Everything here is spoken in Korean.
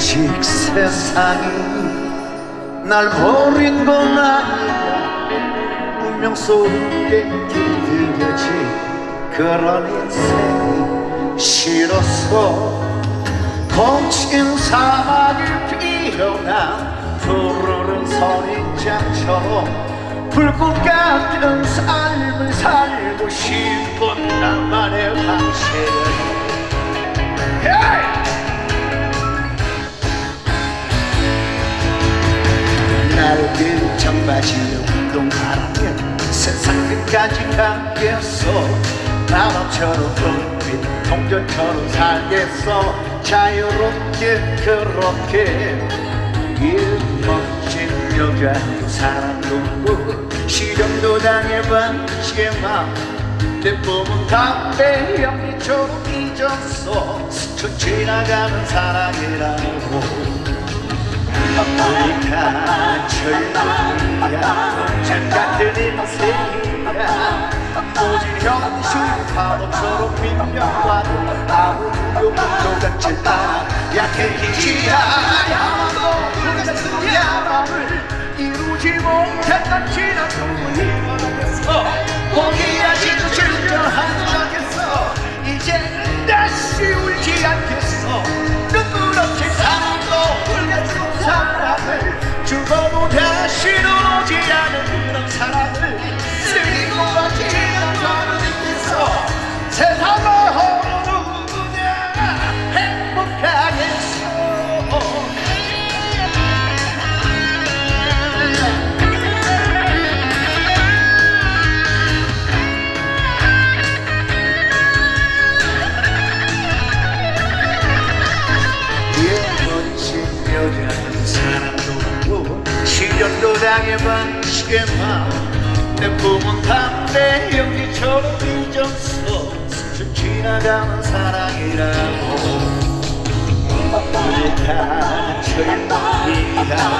아직 세상이 날 버린 건 아니야 운명 속에 길들여진 그런 인생이 싫었어 거친 사막을 피어난 푸르른 선인장처럼 불꽃 같은 삶을 살고 싶은 나만의 방식 낡은 청바지 운동하라면 세상 끝까지 가겠어. 바람처럼 불빛 동전처럼 살겠어. 자유롭게 그렇게 이 멋진 여자 사랑도 시련도 당해봤지만 내 몸은 담배 연기처럼 잊었어. 스쳐 지나가는 사랑이라 않아 약해지지 않아도 그랬으야 마음을 이루지 못했던 지난 꿈을 이 시련도 당해봤지만 내 품은 담배 연기처럼 잊었어 스쳐 지나가는 사랑이라고. 어색한 철이야